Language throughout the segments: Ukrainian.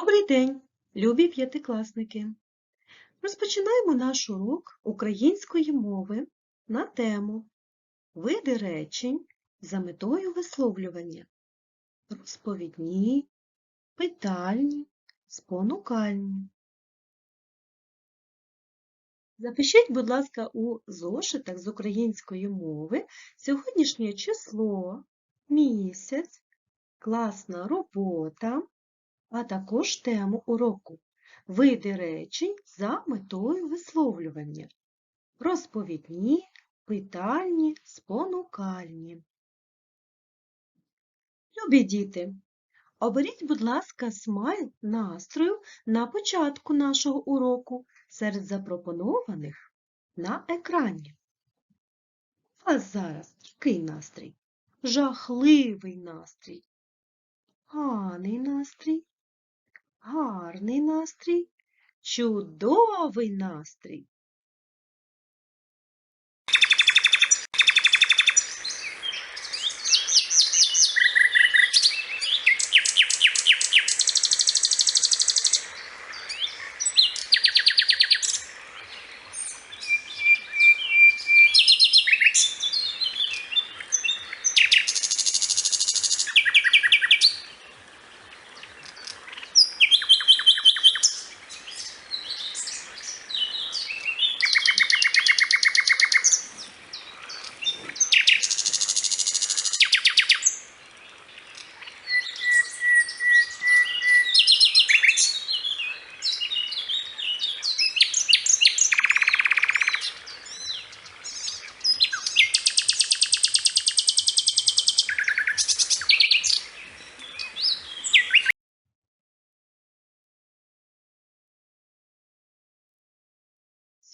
Добрий день, любі п'ятикласники! Розпочинаємо наш урок української мови на тему Види речень за метою висловлювання. Розповідні, питальні, спонукальні. Запишіть, будь ласка, у зошитах з української мови сьогоднішнє число, місяць, класна робота, а також тему уроку види речень за метою висловлювання. Розповідні, питальні, спонукальні. Любі діти, оберіть, будь ласка, смайл настрою на початку нашого уроку серед запропонованих на екрані. Вас зараз який настрій? Жахливий настрій. Гарний настрій, гарний настрій, чудовий настрій.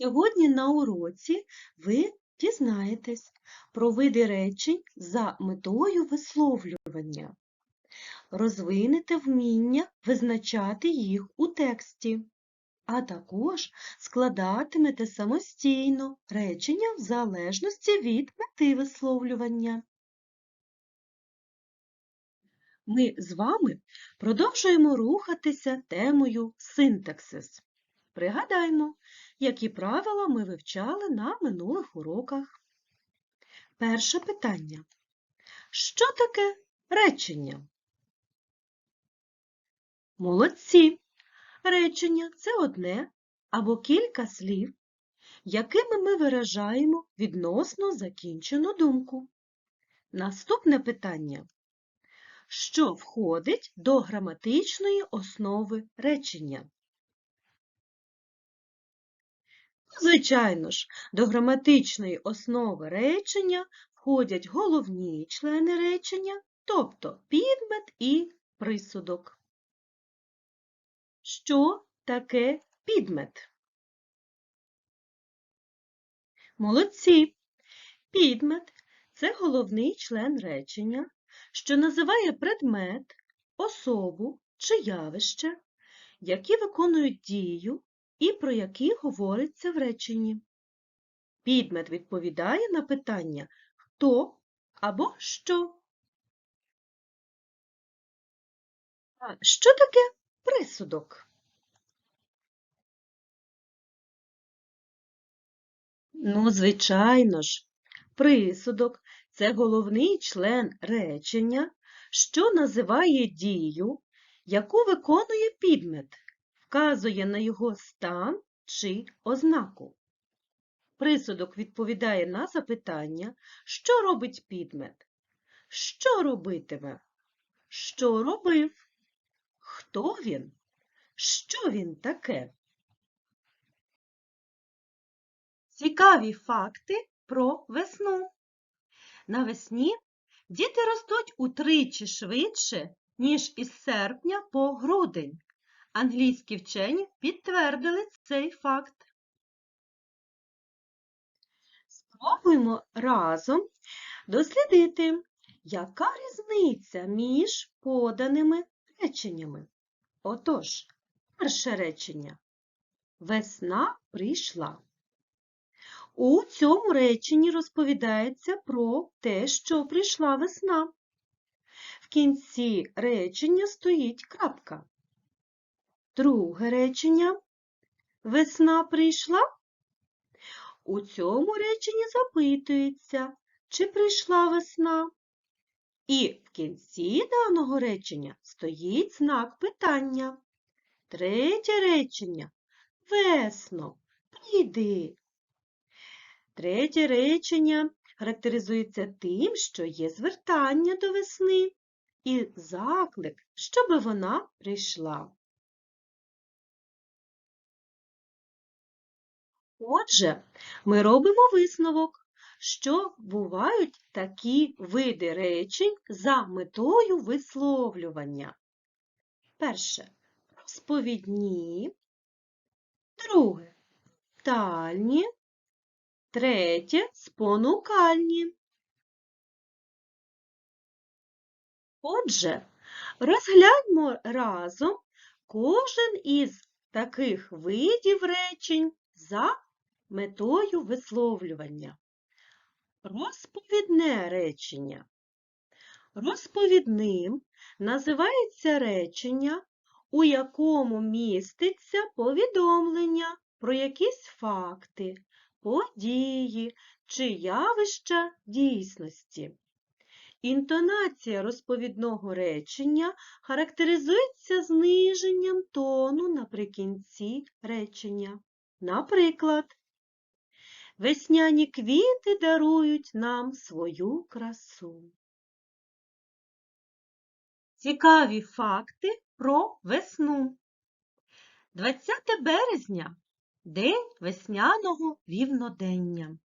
Сьогодні на уроці ви дізнаєтесь про види речень за метою висловлювання. Розвинете вміння визначати їх у тексті, а також складатимете самостійно речення в залежності від мети висловлювання. Ми з вами продовжуємо рухатися темою синтаксис. Пригадаймо, які правила ми вивчали на минулих уроках. Перше питання. Що таке речення? Молодці! Речення це одне або кілька слів, якими ми виражаємо відносно закінчену думку. Наступне питання. Що входить до граматичної основи речення? Звичайно ж, до граматичної основи речення входять головні члени речення, тобто підмет і присудок. Що таке підмет? Молодці! Підмет – це головний член речення, що називає предмет, особу чи явище, які виконують дію і про які говориться в реченні. Підмет відповідає на питання хто або що. А що таке присудок? Ну, звичайно ж, присудок це головний член речення, що називає дію, яку виконує підмет вказує на його стан чи ознаку. Присудок відповідає на запитання, що робить підмет, що робитиме, що робив, хто він, що він таке. Цікаві факти про весну. Навесні діти ростуть утричі швидше, ніж із серпня по грудень. Англійські вчені підтвердили цей факт. Спробуємо разом дослідити, яка різниця між поданими реченнями. Отож, перше речення. Весна прийшла. У цьому реченні розповідається про те, що прийшла весна. В кінці речення стоїть крапка. Друге речення. Весна прийшла. У цьому реченні запитується, чи прийшла весна. І в кінці даного речення стоїть знак питання. Третє речення. Весно, прийди. Третє речення характеризується тим, що є звертання до весни і заклик, щоби вона прийшла. Отже, ми робимо висновок, що бувають такі види речень за метою висловлювання. Перше. Розповідні, друге. Тальні, третє. Спонукальні. Отже, розгляньмо разом кожен із таких видів речень за метою висловлювання. Розповідне речення. Розповідним називається речення, у якому міститься повідомлення про якісь факти, події чи явища дійсності. Інтонація розповідного речення характеризується зниженням тону наприкінці речення. Наприклад, весняні квіти дарують нам свою красу. Цікаві факти про весну. 20 березня день весняного рівнодення.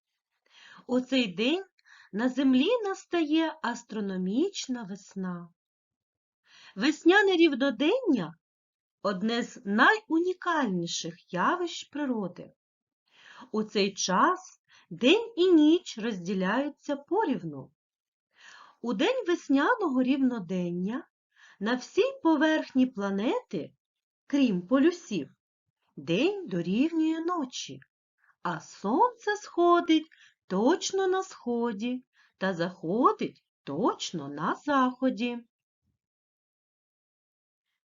У цей день на землі настає астрономічна весна. Весняне рівнодення одне з найунікальніших явищ природи. У цей час день і ніч розділяються порівну. У день весняного рівнодення на всій поверхні планети, крім полюсів, день дорівнює ночі, а сонце сходить точно на сході та заходить точно на заході.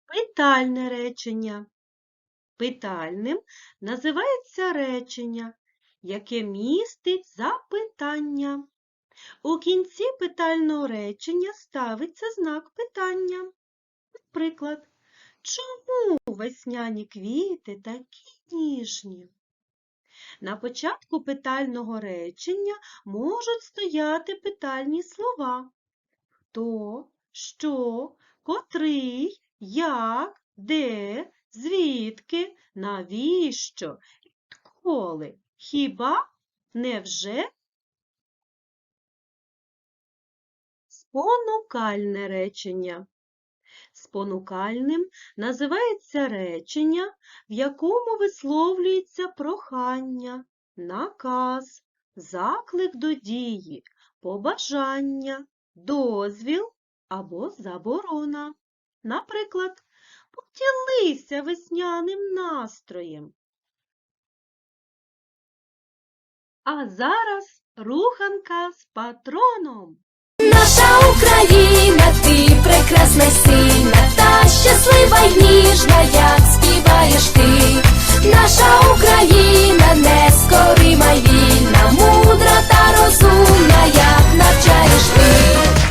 Питальне речення. Питальним називається речення, яке містить запитання. У кінці питального речення ставиться знак питання. Наприклад, чому весняні квіти такі ніжні? На початку питального речення можуть стояти питальні слова. Хто, що, котрий, як, де, звідки, навіщо, відколи, хіба, невже? Спонукальне речення. Спонукальним називається речення, в якому висловлюється прохання, наказ, заклик до дії, побажання, дозвіл або заборона. Наприклад, поділися весняним настроєм. А зараз руханка з патроном. Наша Україна, ти прекрасна, сильна та щаслива й ніжна, як співаєш ти. Наша Україна нескорима й вільна, мудра та розумна, як навчаєш ти.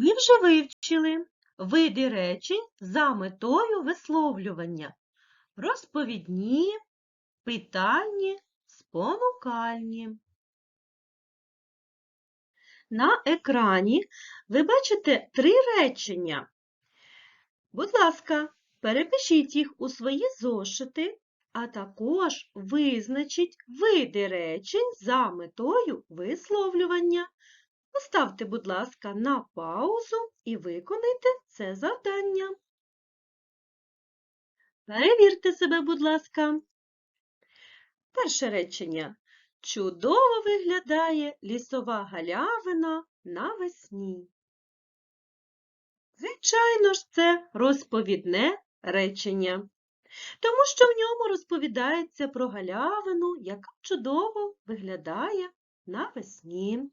Ми вже вивчили види речень за метою висловлювання. Розповідні, питальні, спонукальні. На екрані ви бачите три речення. Будь ласка, перепишіть їх у свої зошити, а також визначіть види речень за метою висловлювання. Поставте, будь ласка, на паузу і виконайте це завдання. Перевірте себе, будь ласка. Перше речення. Чудово виглядає лісова галявина навесні. Звичайно ж, це розповідне речення, тому що в ньому розповідається про галявину, яка чудово виглядає навесні.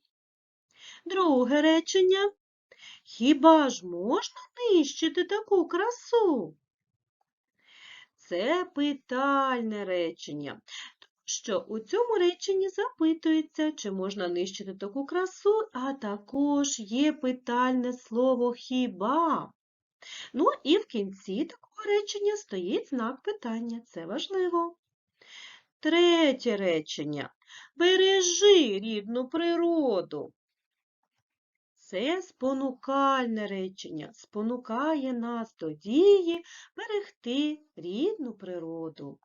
Друге речення. Хіба ж можна нищити таку красу? Це питальне речення, що у цьому реченні запитується, чи можна нищити таку красу, а також є питальне слово хіба. Ну і в кінці такого речення стоїть знак питання. Це важливо. Третє речення. Бережи рідну природу. Це спонукальне речення, спонукає нас до дії берегти рідну природу.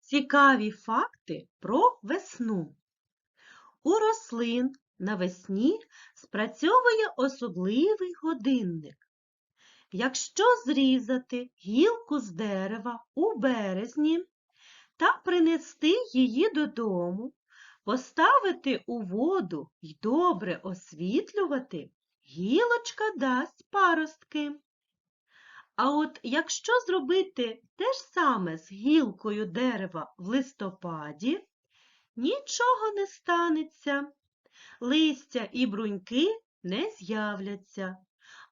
Цікаві факти про весну. У рослин навесні спрацьовує особливий годинник. Якщо зрізати гілку з дерева у березні та принести її додому, Поставити у воду й добре освітлювати, гілочка дасть паростки. А от якщо зробити те ж саме з гілкою дерева в листопаді, нічого не станеться, листя і бруньки не з'являться,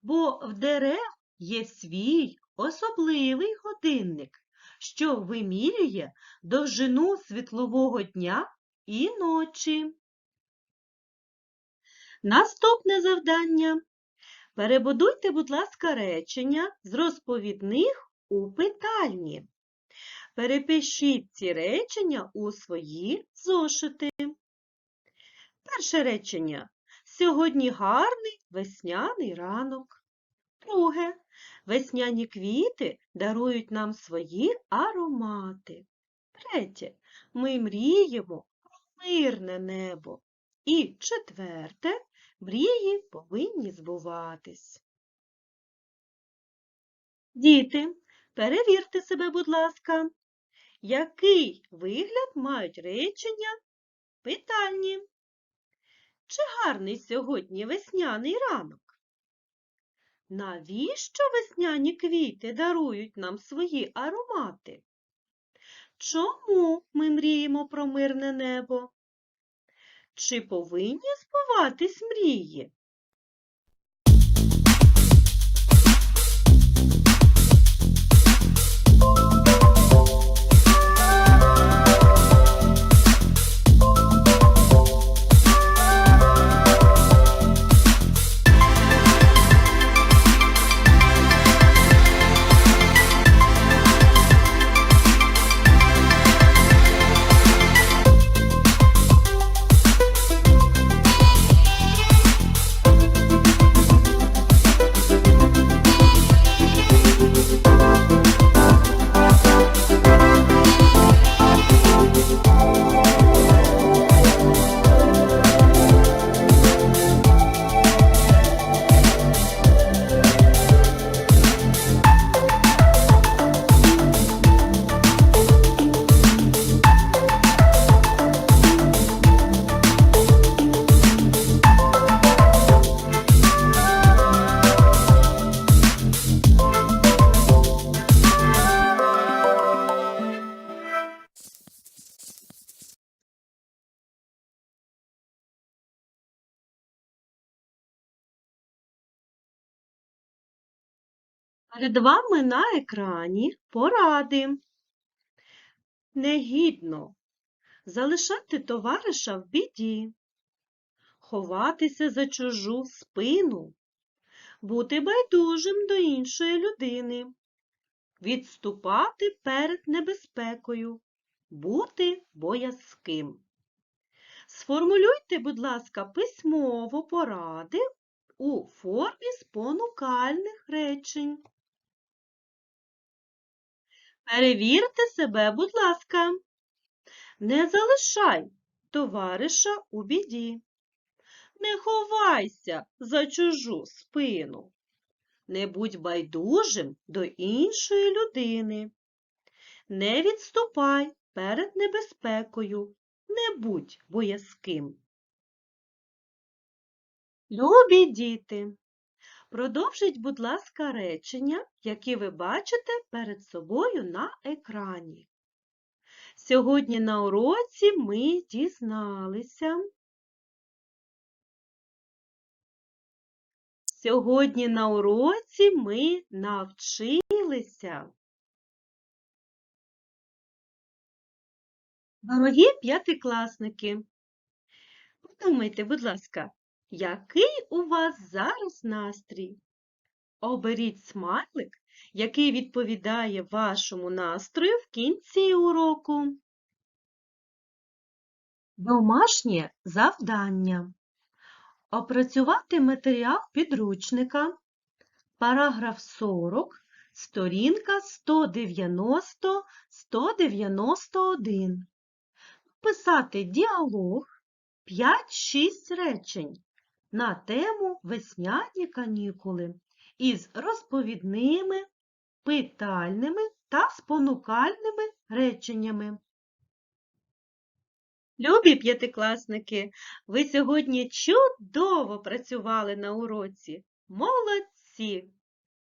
бо в дерев є свій особливий годинник, що вимірює довжину світлового дня і ночі. Наступне завдання. Перебудуйте, будь ласка, речення з розповідних у питальні. Перепишіть ці речення у свої зошити. Перше речення. Сьогодні гарний весняний ранок. Друге. Весняні квіти дарують нам свої аромати. Третє. Ми мріємо мирне небо. І четверте, мрії повинні збуватись. Діти, перевірте себе, будь ласка, який вигляд мають речення питальні? Чи гарний сьогодні весняний ранок? Навіщо весняні квіти дарують нам свої аромати? Чому ми мріємо про мирне небо? Чи повинні збуватись мрії? Перед вами на екрані поради. Негідно залишати товариша в біді, ховатися за чужу спину, бути байдужим до іншої людини, відступати перед небезпекою, бути боязким. Сформулюйте, будь ласка, письмово поради у формі спонукальних речень. Перевірте себе, будь ласка. Не залишай товариша у біді. Не ховайся за чужу спину. Не будь байдужим до іншої людини. Не відступай перед небезпекою. Не будь боязким. Любі діти, продовжіть, будь ласка, речення, які ви бачите перед собою на екрані. Сьогодні на уроці ми дізналися. Сьогодні на уроці ми навчилися. Дорогі п'ятикласники, подумайте, будь ласка, який у вас зараз настрій? Оберіть смайлик, який відповідає вашому настрою в кінці уроку. Домашнє завдання. Опрацювати матеріал підручника. Параграф 40, сторінка 190-191. Писати діалог 5-6 речень на тему весняні канікули із розповідними, питальними та спонукальними реченнями. Любі п'ятикласники, ви сьогодні чудово працювали на уроці. Молодці!